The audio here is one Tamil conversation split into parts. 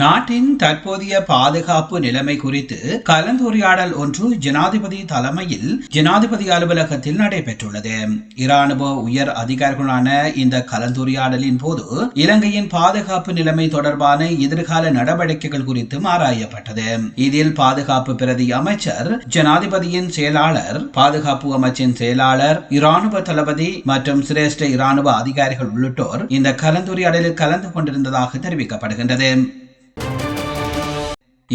நாட்டின் தற்போதைய பாதுகாப்பு நிலைமை குறித்து கலந்துரையாடல் ஒன்று ஜனாதிபதி தலைமையில் ஜனாதிபதி அலுவலகத்தில் நடைபெற்றுள்ளது. இராணுவ உயர் அதிகாரிகளான இந்த கலந்துரையாடலின் போது இலங்கையின் பாதுகாப்பு நிலைமை தொடர்பான எதிர்கால நடவடிக்கைகள் குறித்தும் ஆராயப்பட்டது. இதில் பாதுகாப்பு பிரதி அமைச்சர் ஜனாதிபதியின் செயலாளர் பாதுகாப்பு அமைச்சின் செயலாளர் இராணுவ தளபதி மற்றும் சிரேஷ்ட இராணுவ அதிகாரிகள் உள்ளிட்டோர் இந்த கலந்துரையாடலில் கலந்து கொண்டிருந்ததாக தெரிவிக்கப்படுகின்றது.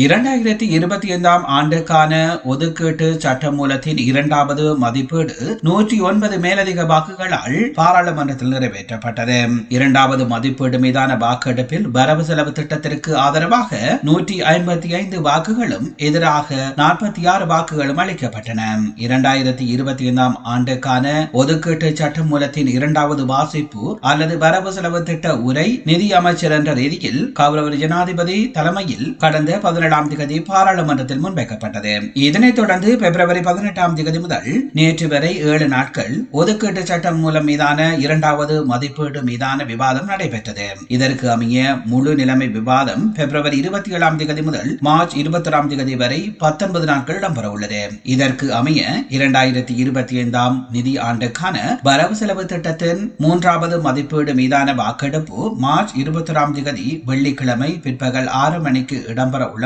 இரண்டாயிரத்தி இருபத்தி ஐந்தாம் ஆண்டுக்கான ஒதுக்கீட்டு சட்டமூலத்தின் இரண்டாவது மதிப்பீடு நூற்றி ஒன்பது மேலதிக வாக்குகளால் பாராளுமன்றத்தில் நிறைவேற்றப்பட்டது. இரண்டாவது மதிப்பீடு மீதான வாக்கெடுப்பில் வரவு செலவு திட்டத்திற்கு ஆதரவாக நூற்றி ஐம்பத்தி ஐந்து வாக்குகளும் எதிராக நாற்பத்தி ஆறு வாக்குகளும் அளிக்கப்பட்டன. இரண்டாயிரத்தி இருபத்தி ஐந்தாம் ஆண்டுக்கான ஒதுக்கீட்டு சட்டமூலத்தின் இரண்டாவது வாசிப்பு அல்லது வரவு செலவு திட்ட உரை நிதி அமைச்சர் என்ற ரீதியில் கௌரவ ஜனாதிபதி தலைமையில் கடந்த பதினெட்டு பதினேழாம் திகதி பாராளுமன்றத்தில் முன்வைக்கப்பட்டது. இதனைத் தொடர்ந்து பிப்ரவரி பதினெட்டாம் திகதி முதல் நேற்று வரை ஏழு நாட்கள் ஒதுக்கீட்டு சட்டம் மூலம் மீதான இரண்டாவது மதிப்பீடு மீதான விவாதம் நடைபெற்றது. இதற்கு அமைய முழு நிலைமை விவாதம் பிப்ரவரி இருபத்தி ஏழாம் திகதி முதல் மார்ச் இருபத்தி ஆறாம் திகதி வரை பத்தொன்பது நாட்கள் இடம்பெற உள்ளது. இதற்கு அமைய இரண்டாயிரத்தி இருபத்தி ஐந்தாம் நிதி ஆண்டுக்கான வரவு செலவு திட்டத்தின் மூன்றாவது மதிப்பீடு மீதான வாக்கெடுப்பு மார்ச் இருபத்தி ஆறாம் திகதி வெள்ளிக்கிழமை பிற்பகல் ஆறு மணிக்கு இடம்பெற உள்ள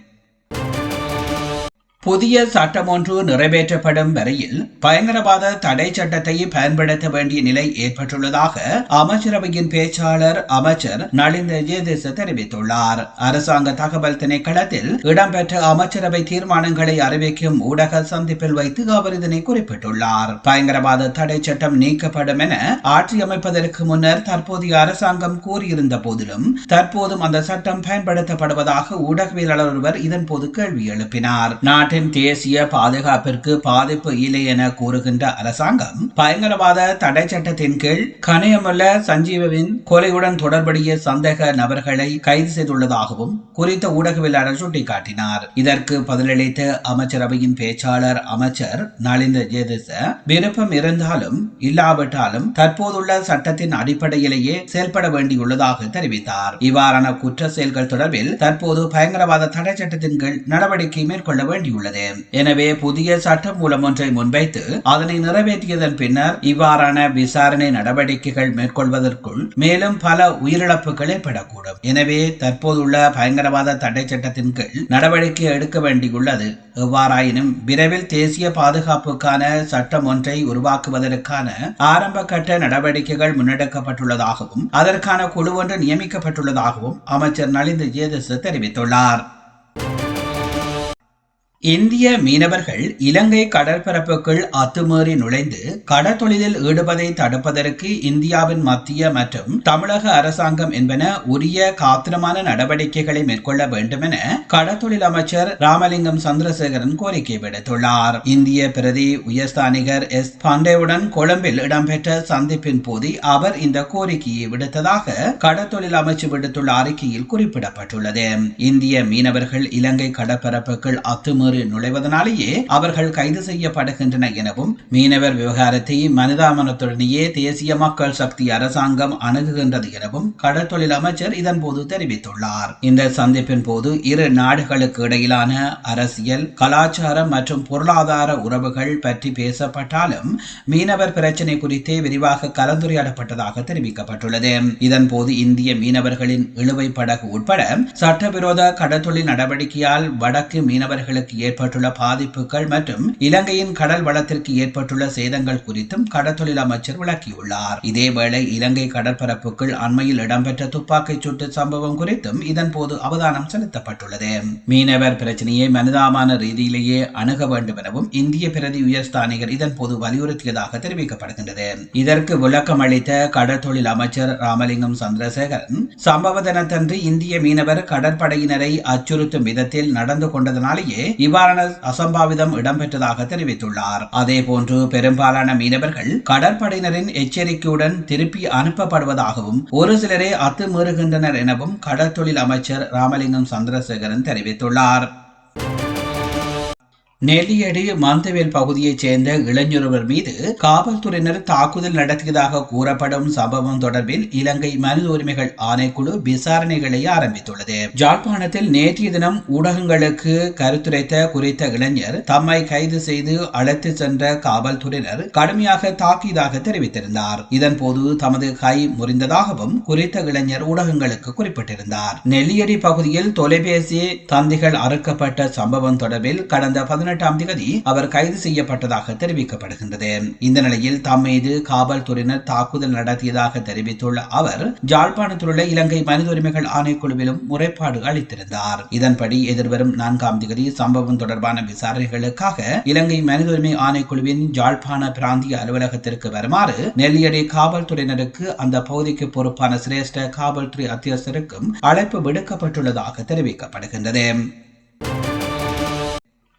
புதிய சட்டம் ஒன்று நிறைவேற்றப்படும் வரையில் பயங்கரவாத தடை சட்டத்தை பயன்படுத்த வேண்டிய நிலை ஏற்பட்டுள்ளதாக அமைச்சரவையின் பேச்சாளர் அமைச்சர் நளிந்த ஜெயதேச தெரிவித்துள்ளார். அரசாங்க தகவல் திணைக்களத்தில் இடம்பெற்ற அமைச்சரவை தீர்மானங்களை அறிவிக்கும் ஊடக சந்திப்பில் வைத்து அவர் இதனை குறிப்பிட்டுள்ளார். பயங்கரவாத தடை சட்டம் நீக்கப்படும் என ஆட்சி அமைப்பதற்கு முன்னர் தற்போதைய அரசாங்கம் கூறியிருந்த போதிலும் தற்போதும் அந்த சட்டம் பயன்படுத்தப்படுவதாக ஊடகவியலாளர் ஒருவர் இதன்போது கேள்வி எழுப்பினார். நாட்டின் தேசிய பாதுகாப்பிற்கு பாதிப்பு இல்லை என கூறுகின்ற அரசாங்கம் பயங்கரவாத தடை சட்டத்தின் கீழ் கனியமுள்ள சஞ்சீவின் கொலையுடன் தொடர்புடைய சந்தேக நபர்களை கைது செய்துள்ளதாகவும் குறித்த ஊடகவியலாளர் சுட்டிக்காட்டினார். இதற்கு பதிலளித்த அமைச்சரவையின் பேச்சாளர் அமைச்சர் நலிந்த ஜேதிச விருப்பம் இருந்தாலும் இல்லாவிட்டாலும் தற்போதுள்ள சட்டத்தின் அடிப்படையிலேயே செயல்பட வேண்டியுள்ளதாக தெரிவித்தார். இவ்வாறான குற்ற செயல்கள் தொடர்பில் தற்போது பயங்கரவாத தடை சட்டத்தின் கீழ் நடவடிக்கை மேற்கொள்ள வேண்டியுள்ளது. எனவே புதிய சட்டம் மூலம் ஒன்றை முன்வைத்து அதனை நிறைவேற்றியதன் பின்னர் இவ்வாறான விசாரணை நடவடிக்கைகள் மேற்கொள்வதற்குள் மேலும் பல உயிரிழப்புகள் ஏற்படக்கூடும் எனவே தற்போதுள்ள பயங்கரவாத தடை சட்டத்தின் கீழ் நடவடிக்கை எடுக்க வேண்டியுள்ளது. எவ்வாறாயினும் விரைவில் தேசிய பாதுகாப்புக்கான சட்டம் ஒன்றை உருவாக்குவதற்கான ஆரம்ப கட்ட நடவடிக்கைகள் முன்னெடுக்கப்பட்டுள்ளதாகவும் அதற்கான குழு ஒன்று நியமிக்கப்பட்டுள்ளதாகவும் அமைச்சர் நலிந்த ஜேதஸ் தெரிவித்துள்ளார். இந்திய மீனவர்கள் இலங்கை கடற்பரப்புக்குள் அத்துமீறி நுழைந்து கடற்தொழிலில் ஈடுபதை தடுப்பதற்கு இந்தியாவின் மத்திய மற்றும் தமிழக அரசாங்கம் என்பன உரிய காத்திரமான நடவடிக்கைகளை மேற்கொள்ள வேண்டும் என கடற்தொழில் அமைச்சர் ராமலிங்கம் சந்திரசேகரன் கோரிக்கை விடுத்துள்ளார். இந்திய பிரதி உயர்ஸ்தானிகர் எஸ். பாண்டேவுடன் கொழும்பில் இடம்பெற்ற சந்திப்பின் போது அவர் இந்த கோரிக்கையை விடுத்ததாக கடற்தொழில் அமைச்சு விடுத்துள்ள அறிக்கையில் குறிப்பிடப்பட்டுள்ளது. இந்திய மீனவர்கள் இலங்கை கடற்பரப்புக்குள் அத்துமீறி மீறி நுழைவதனாலேயே அவர்கள் கைது செய்யப்படுகின்றன எனவும் மீனவர் விவகாரத்தை மனிதாமனத்துடனேயே தேசிய மக்கள் சக்தி அரசாங்கம் அணுகுகின்றது எனவும் கடற்தொழில் அமைச்சர் இதன்போது தெரிவித்துள்ளார். இந்த சந்திப்பின் போது இரு நாடுகளுக்கு இடையிலான அரசியல் கலாச்சாரம் மற்றும் பொருளாதார உறவுகள் பற்றி பேசப்பட்டாலும் மீனவர் பிரச்சினை குறித்தே விரிவாக கலந்துரையாடப்பட்டதாக தெரிவிக்கப்பட்டுள்ளது. இதன்போது இந்திய மீனவர்களின் இழுவை படகு உட்பட சட்டவிரோத கடற்தொழில் நடவடிக்கையால் வடக்கு மீனவர்களுக்கு ஏற்பட்டுள்ள பாதிப்புகள் மற்றும் இலங்கையின் கடல் வளத்திற்கு ஏற்பட்டுள்ள சேதங்கள் குறித்தும் கடற்தொழில் அமைச்சர் விளக்கியுள்ளார். இதேவேளை இலங்கை கடற்பரப்புக்குள் அண்மையில் இடம்பெற்ற துப்பாக்கிச் சூட்டு சம்பவம் குறித்தும் இதன்போது அவதானம் செலுத்தப்பட்டுள்ளது. மீனவர் பிரச்சனையை மனிதாமான ரீதியிலேயே அணுக வேண்டும் எனவும் இந்திய பிரதி உயர்ஸ்தானிகர் இதன்போது வலியுறுத்தியதாக தெரிவிக்கப்படுகின்றது. இதற்கு விளக்கம் அளித்த கடற்தொழில் அமைச்சர் ராமலிங்கம் சந்திரசேகரன் சம்பவ தினத்தன்று இந்திய மீனவர் கடற்படையினரை அச்சுறுத்தும் விதத்தில் நடந்து கொண்டதனாலேயே நிவாரண அசம்பாவிதம் இடம்பெற்றதாக தெரிவித்துள்ளார். அதேபோன்று பெரும்பாலான மீனவர்கள் கடற்படையினரின் எச்சரிக்கையுடன் திருப்பி அனுப்பப்படுவதாகவும் ஒரு சிலரே அத்துமீறுகின்றனர் எனவும் கடற்தொழில் அமைச்சர் ராமலிங்கம் சந்திரசேகரன் தெரிவித்துள்ளார். நெல்லியடி மந்தவேல் பகுதியைச் சேர்ந்த இளைஞரவர் மீது காவல்துறையினர் தாக்குதல் நடத்தியதாக கூறப்படும் சம்பவம் தொடர்பில் இலங்கை மனித உரிமைகள் ஆணைக்குழு விசாரணைகளை ஆரம்பித்துள்ளது. ஜாழ்ப்பாணத்தில் நேற்றைய தினம் ஊடகங்களுக்கு கருத்துரைத்த குறித்த இளைஞர் தம்மை கைது செய்து அழைத்து சென்ற காவல்துறையினர் கடுமையாக தாக்கியதாக தெரிவித்திருந்தார். இதன்போது தமது கை முறிந்ததாகவும் குறித்த இளைஞர் ஊடகங்களுக்கு குறிப்பிட்டிருந்தார். நெல்லியடி பகுதியில் தொலைபேசி தந்திகள் அறுக்கப்பட்ட சம்பவம் தொடர்பில் கடந்த பதினெட்டு பதினெட்டாம் தேதி அவர் கைது செய்யப்பட்டதாக தெரிவிக்கப்படுகின்றது. இந்த நிலையில் தம் மீது காவல்துறையினர் தாக்குதல் நடத்தியதாக தெரிவித்துள்ள அவர் ஜாழ்ப்பாணத்திலுள்ள இலங்கை மனித உரிமைகள் ஆணைக்குழுவிலும் முறைப்பாடு அளித்திருந்தார். இதன்படி எதிர்வரும் நான்காம் தேதி சம்பவம் தொடர்பான விசாரணைகளுக்காக இலங்கை மனித உரிமை ஆணைக்குழுவின் ஜாழ்ப்பாண பிராந்திய அலுவலகத்திற்கு வருமாறு நெல்லியடி காவல்துறையினருக்கு அந்த பகுதிக்கு பொறுப்பான சிரேஷ்ட காவல்துறை அத்தியஸ்தருக்கும் அழைப்பு விடுக்கப்பட்டுள்ளதாக தெரிவிக்கப்படுகின்றது.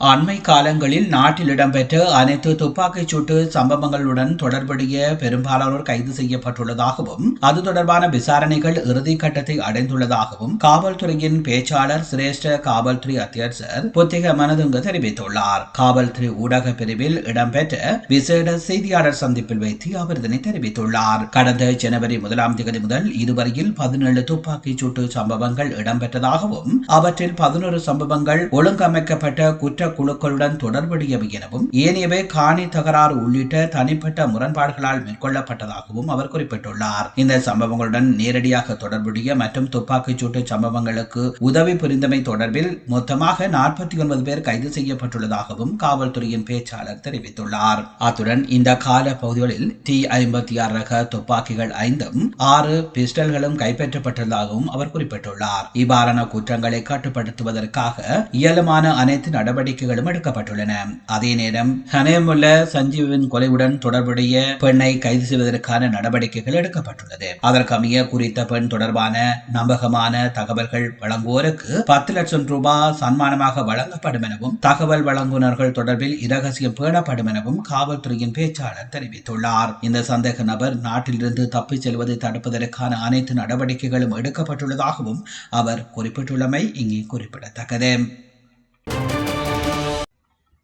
அண்மை காலங்களில் நாட்டில் இடம்பெற்ற அனைத்து துப்பாக்கிச் சூட்டு சம்பவங்களுடன் தொடர்புடைய பெரும்பாலானோர் கைது செய்யப்பட்டுள்ளதாகவும் அது தொடர்பான விசாரணைகள் இறுதிக்கட்டத்தை அடைந்துள்ளதாகவும் காவல்துறையின் பேச்சாளர் சிரேஷ்ட காவல்துறை அத்தியட்சர் புத்திக மனதுங்க தெரிவித்துள்ளார். காவல்துறை ஊடக பிரிவில் இடம்பெற்ற விசேட செய்தியாளர் சந்திப்பில் வைத்து அவர் இதனை தெரிவித்துள்ளார். கடந்த ஜனவரி முதலாம் தேதி முதல் இதுவரையில் பதினேழு துப்பாக்கிச் சூட்டு சம்பவங்கள் இடம்பெற்றதாகவும் அவற்றில் பதினோரு சம்பவங்கள் ஒழுங்கமைக்கப்பட்ட குற்ற குழுக்களுடன் தொடர்புடையவை எனவும் ஏனையவை காணி தகராறு உள்ளிட்ட தனிப்பட்ட முரண்பாடுகளால் மேற்கொள்ளப்பட்டதாகவும் அவர் குறிப்பிட்டுள்ளார். இந்த சம்பவங்களுடன் நேரடியாக தொடர்புடைய மற்றும் துப்பாக்கிச் சூட்டு சம்பவங்களுக்கு உதவி புரிந்தமை தொடர்பில் மொத்தமாக நாற்பத்தி ஒன்பது பேர் கைது செய்யப்பட்டுள்ளதாகவும் காவல்துறையின் பேச்சாளர் தெரிவித்துள்ளார். அத்துடன் இந்த கால பகுதிகளில் டி ஐம்பத்தி ஆறு ரக துப்பாக்கிகள் ஐந்தும் ஆறு பிஸ்டல்களும் கைப்பற்றப்பட்டுள்ளதாகவும் அவர் குறிப்பிட்டுள்ளார். இவ்வாறான குற்றங்களை கட்டுப்படுத்துவதற்காக இயலுமான அனைத்து நடவடிக்கை நடவடிக்கைகளும் எடுக்கப்பட்டுள்ளன. அதே நேரம் ஹனேமுல்ல சஞ்சீவின் கொலையுடன் தொடர்புடைய பெண்ணை கைது செய்வதற்கான நடவடிக்கைகள் எடுக்கப்பட்டுள்ளது. அதற்கமைய குறித்த பெண் தொடர்பான நம்பகமான தகவல்கள் வழங்குவோருக்கு பத்து லட்சம் ரூபாய் சன்மானமாக வழங்கப்படும் எனவும் தகவல் வழங்குனர்கள் தொடர்பில் இரகசியம் பேணப்படும் எனவும் காவல்துறையின் பேச்சாளர் தெரிவித்துள்ளார். இந்த சந்தேக நபர் நாட்டிலிருந்து தப்பிச் செல்வதை தடுப்பதற்கான அனைத்து நடவடிக்கைகளும் எடுக்கப்பட்டுள்ளதாகவும் அவர் குறிப்பிட்டுள்ளமை இங்கே குறிப்பிடத்தக்கது.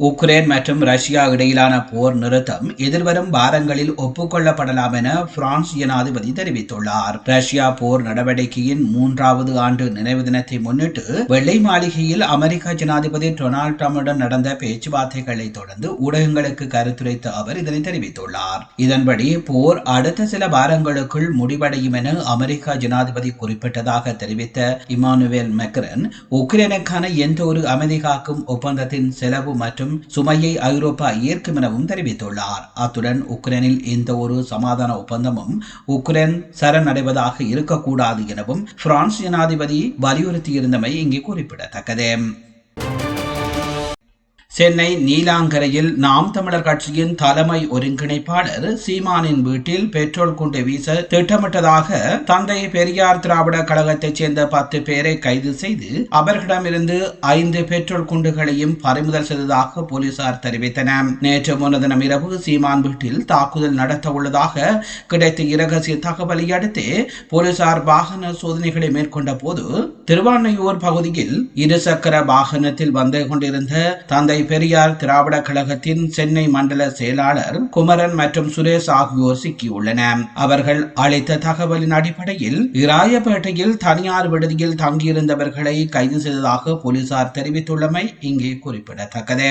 உக்ரைன் மற்றும் ரஷ்யா இடையிலான போர் நிறுத்தம் எதிர்வரும் வாரங்களில் ஒப்புக்கொள்ளப்படலாம் என பிரான்ஸ் ஜனாதிபதி தெரிவித்துள்ளார். ரஷ்யா போர் நடவடிக்கையின் மூன்றாவது ஆண்டு நினைவு தினத்தை முன்னிட்டு வெள்ளை மாளிகையில் அமெரிக்க ஜனாதிபதி டொனால்டு டிரம்புடன் நடந்த பேச்சுவார்த்தைகளை தொடர்ந்து ஊடகங்களுக்கு கருத்துரைத்த அவர் இதனை தெரிவித்துள்ளார். இதன்படி போர் அடுத்த சில வாரங்களுக்குள் முடிவடையும் என அமெரிக்க ஜனாதிபதி குறிப்பிட்டதாக தெரிவித்த இமானுவேல் மெக்ரன் உக்ரைனுக்கான எந்த ஒரு அமைதி காக்கும் ஒப்பந்தத்தின் செலவு மற்றும் சுமையை ஐரோப்பா ஏற்கும் எனவும் தெரிவித்துள்ளார். அத்துடன் உக்ரைனில் எந்த ஒரு சமாதான ஒப்பந்தமும் உக்ரைன் சரணடைவதாக இருக்கக்கூடாது எனவும் பிரான்ஸ் ஜனாதிபதி வலியுறுத்தியிருந்தமை இங்கே குறிப்பிடத்தக்கது. சென்னை நீலாங்கரையில் நாம் தமிழர் கட்சியின் தலைமை ஒருங்கிணைப்பாளர் சீமானின் வீட்டில் பெட்ரோல் குண்டு வீச திட்டமிட்டதாக தந்தை பெரியார் திராவிட கழகத்தைச் சேர்ந்த பத்து பேரை கைது செய்து அவர்களிடமிருந்து ஐந்து பெட்ரோல் குண்டுகளையும் பறிமுதல் செய்ததாக போலீசார் தெரிவித்தனர். நேற்று முன்னதினம் இரவு சீமான் வீட்டில் தாக்குதல் நடத்த உள்ளதாக கிடைத்த இரகசிய தகவலை அடுத்து போலீசார் வாகன சோதனைகளை மேற்கொண்ட போது திருவான்மையூர் பகுதியில் இருசக்கர வாகனத்தில் வந்து கொண்டிருந்த தந்தை பெரியார் திராவிட கழகத்தின் சென்னை மண்டல செயலாளர் குமரன் மற்றும் சுரேஷ் ஆகியோர் சிக்கியுள்ளனர். அவர்கள் அளித்த தகவலின் அடிப்படையில் இராயப்பேட்டையில் தனியார் விடுதியில் தங்கியிருந்தவர்களை கைது செய்ததாக போலீசார் தெரிவித்துள்ளமை இங்கே குறிப்பிடத்தக்கது.